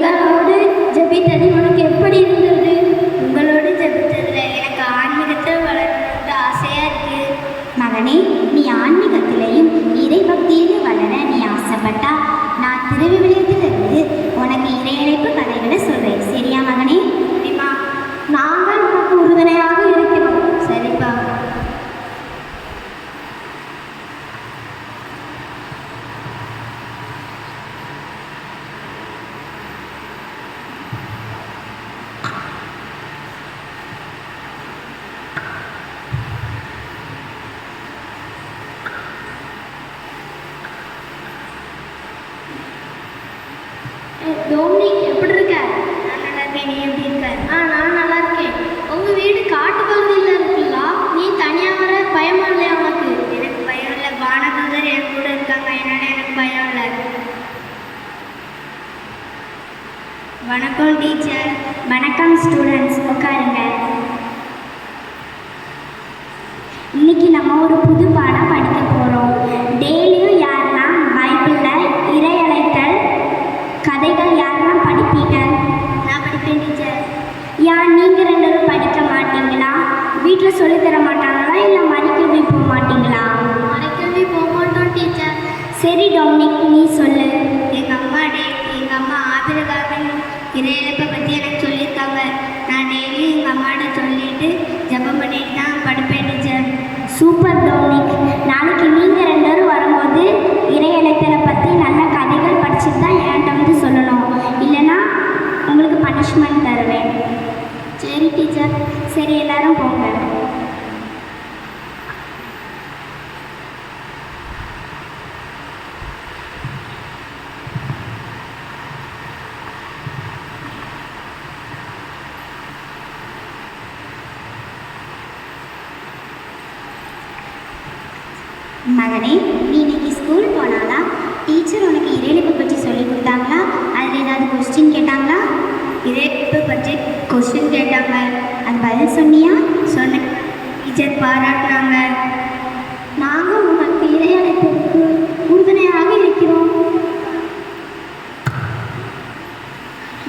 எங்களோடு ஜபித்தது உனக்கு எப்படி இருந்தது உங்களோடு ஜெபித்ததுல எனக்கு ஆன்மீகத்தில் வளரணும்னு ஆசையா இருக்கு மகனே நீ ஆன்மீகத்திலையும் இறை பக்தியிலும் வளர நீ ஆசைப்பட்டா நான் திருவிவிலியத்திலிருந்து உனக்கு இறையழைப்பு கதைகளை சொல்றேன் சரியா மகனே சரிம்மா நாங்கள் உனக்கு உறுதுணையாக இருக்கிறோம் சரிப்பா டோமினிக் எப்படி இருக்க நான் நல்லா இருக்கேன் நீ எப்படி இருக்க ஆ நான் நல்லா இருக்கேன் உங்க வீடு காட்டு பகுதியில் இருக்குல்ல நீ தனியா வர பயமா இல்லையா உனக்கு எனக்கு பயம் இல்லை வானதூதர் என் கூட இருக்காங்க அதனால எனக்கு பயம் இல்லை வணக்கம் டீச்சர் வணக்கம் ஸ்டூடெண்ட்ஸ் உட்காருங்க. இன்னைக்கு நம்ம ஒரு புது பாடம் படிக்க போகிறோம் டெய்லியும் யாரெல்லாம் பைபிளில் இறையழைத்தல் கதைகள் யாரெல்லாம் படிப்பீங்க? நான் படிப்பேன் டீச்சர் ஏன் நீங்கள் ரெண்டு பேரும் படிக்க மாட்டீங்களா? வீட்டில் சொல்லித்தர மாட்டாங்க. இறையிழப்பை பற்றி எனக்கு சொல்லியிருக்காங்க நான் டெய்லி எங்கள் அம்மாட்ட சொல்லிட்டு ஜெபம் பண்ணிட்டு தான் படிப்பேன் டீச்சர் சூப்பர் டோமினிக் நாளைக்கு நீங்கள் ரெண்டு பேரும் வரும்போது இறையழைத்தலை பற்றி நல்ல கதைகள் படிச்சுட்டு தான் என்கிட்ட வந்து சொல்லணும். இல்லைன்னா உங்களுக்கு பனிஷ்மெண்ட் தருவேன். சரி டீச்சர் சரி எல்லாரும் போங்க. மகனே நீ இன்னைக்கு ஸ்கூல் போனாலா டீச்சர் உனக்கு இறையழைப்பை பற்றி சொல்லி கொடுத்தாங்களா? அதில் ஏதாவது கொஸ்டின் கேட்டாங்களா? இறையிழப்பை பற்றி கொஸ்டின் கேட்டாங்க. அது பதில் சொன்னியா? சொன்னேன் டீச்சர் பாராட்டினாங்க. நாங்கள் உனக்கு இறையழைப்பிற்கு உறுதுணையாக இருக்கிறோம்.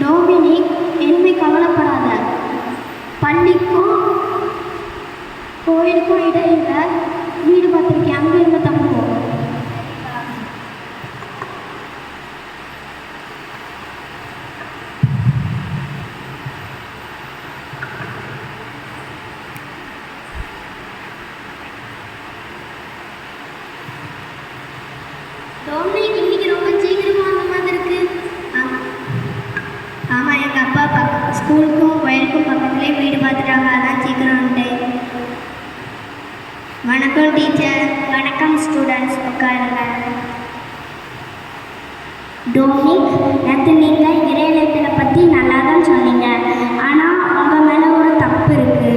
டோமினிக் இனிமே கவலைப்படாத. பள்ளிக்கும் கோயிலுக்கும் இட பார்த்துருக்கேன் டோமினிக் இன்னைக்கு ரொம்ப சீக்கிரமா வந்த மாதிரி இருக்கு ஆமாம் எங்கள் அப்பா பக்க ஸ்கூலுக்கும் வயலுக்கும் பக்கத்துலேயே வீடு பார்த்துட்டாங்க. அதான் சீக்கிரம் வந்துட்டேன். வணக்கம் டீச்சர். வணக்கம் ஸ்டூடெண்ட்ஸ் உட்காருங்க. டோமிக் நேற்று நீங்கள் இறையலைப்பில் பற்றி நல்லா தான் சொன்னீங்க. ஆனால் உங்கள் மேலே ஒரு தப்பு இருக்குது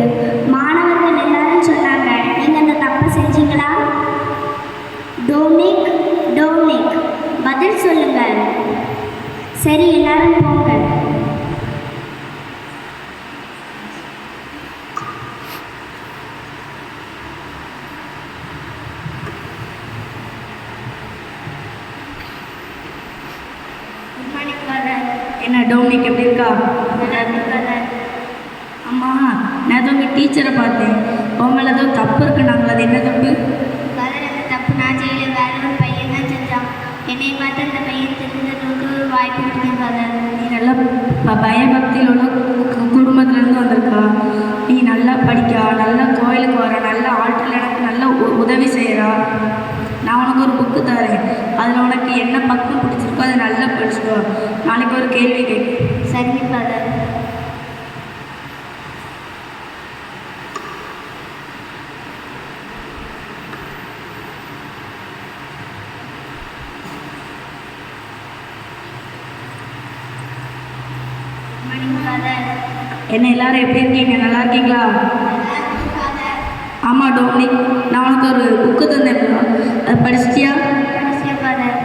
மாணவர்கள் எல்லாரும் சொன்னாங்க நீங்கள் அந்த தப்பை செஞ்சீங்களா? டோமிக் டோமிக் பதில் சொல்லுங்கள் சரி எல்லாரும் போங்க குட் மார்னிங் ஃபாதர் என்ன டோமினிக் எப்படி இருக்கா? இருக்கு அம்மா நான் உங்கள் டீச்சரை பார்த்தேன். உன் மேலே ஏதோ தப்பு இருக்குனாங்களா அது என்ன தப்பு? தப்பு நான் செய்யல. வேற ஒரு பையன் தான் செஞ்சான். என்னை பார்த்து அந்த பையன் தெரிஞ்சதுக்கு ஒரு வாய்ப்பு ஃபாதர் நீ நல்லா பயபக்தியில் உள்ள குடும்பத்துலேருந்து வந்திருக்கா. நீ நல்லா படிக்கா நல்லா கோயிலுக்கு வர நல்ல ஆட்கள் எனக்கு நல்ல உ- உதவி செய்கிறா நான் உனக்கு ஒரு புக்கு தரேன். அதில் உனக்கு என்ன பக்கம் பிடிச்சிருக்கோ அதை நல்லா படிச்சுக்கோ. நாளைக்கு ஒரு கேள்வி கேட்கு ஃபாதர் என்ன எல்லாரும் எப்படி இருக்கீங்க? நல்லா இருக்கீங்களா? ஆமாம் டோமினிக் நான் உனக்கு ஒரு புக்கு தந்தேன் அதை படிச்சிட்டியா கடைசியா ஃபாதர்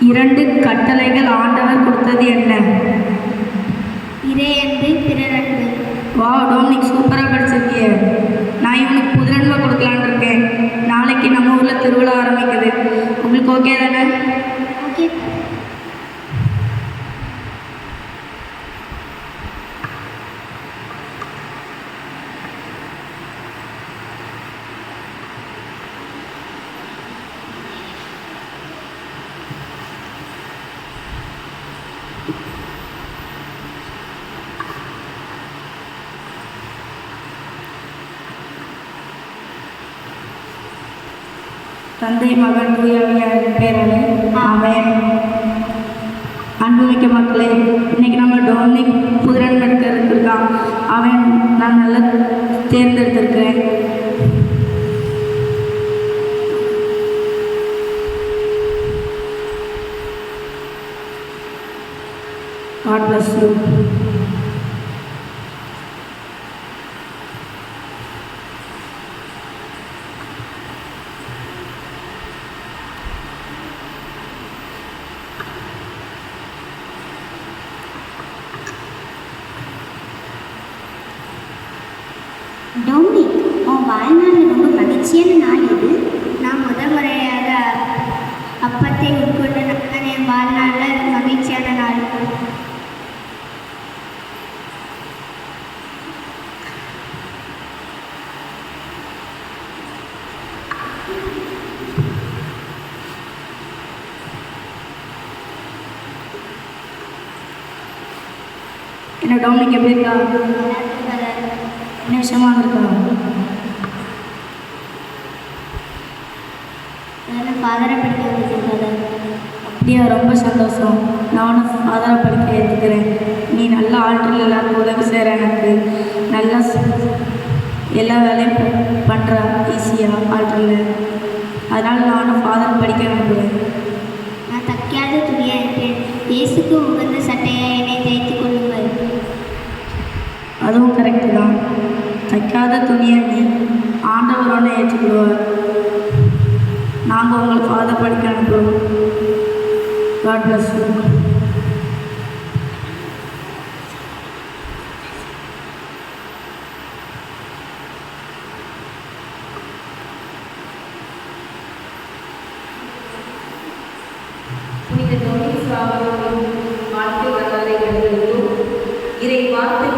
இரண்டு கட்டளைகள் ஆண்டவர் கொடுத்தது என்ன? இறை அன்பு பிறர் அன்பு. வா டோமினிக் சூப்பராக படிச்சிருக்கிய. நான் இவனுக்கு புதுநன்மை கொடுக்கலான்னு இருக்கேன். நாளைக்கு நம்ம ஊரில் திருவிழா ஆரம்பிக்குது. உங்களுக்கு ஓகே தானே? தந்தை மகன் தூயாவியாரின் பேராலே அவன் அன்புமிக்க மக்களே இன்னைக்கு நம்ம டொமினிக் புதிரன் மெடிக்கல் அவன் நான் நல்லா தேர்ந்தெடுத்திருக்கிறேன். God bless you. என்ன டொமினிக் எப்படி இருக்கா? என்ன விஷயமா நான் ஃபாதரை படிக்க வச்சுருக்கேன் அப்படியா ரொம்ப சந்தோஷம். நானும் ஃபாதரை படிக்க ஏற்றுக்கிறேன் நீ நல்ல ஆல்டரில் எல்லாருக்கும் உதவி செய்கிற எனக்கு. நல்லா எல்லா வேலையும் பண்ணுற ஈஸியாக ஆல்டரில் அதனால் நானும் ஃபாதர் படிக்க அனுப்புவேன் நான் தைக்காத துணியாக இருப்பேன் இயேசுக்கு உகந்த சட்டையை என்னை தேய்த்து கொள்ளுங்கள். அதுவும் கரெக்டு தான். தைக்காத துணியை நீ ஆண்டவரோட ஏற்றுக்கிடுவார் நாங்கள் உங்களை ஃபாதர் படிக்க அனுப்புகிறோம் காட் பிளஸ் யூ புனித டொமினிக் அவர்களின் வாழ்க்கை வரலாறை கண்டறிந்தோம் இறை வார்த்தை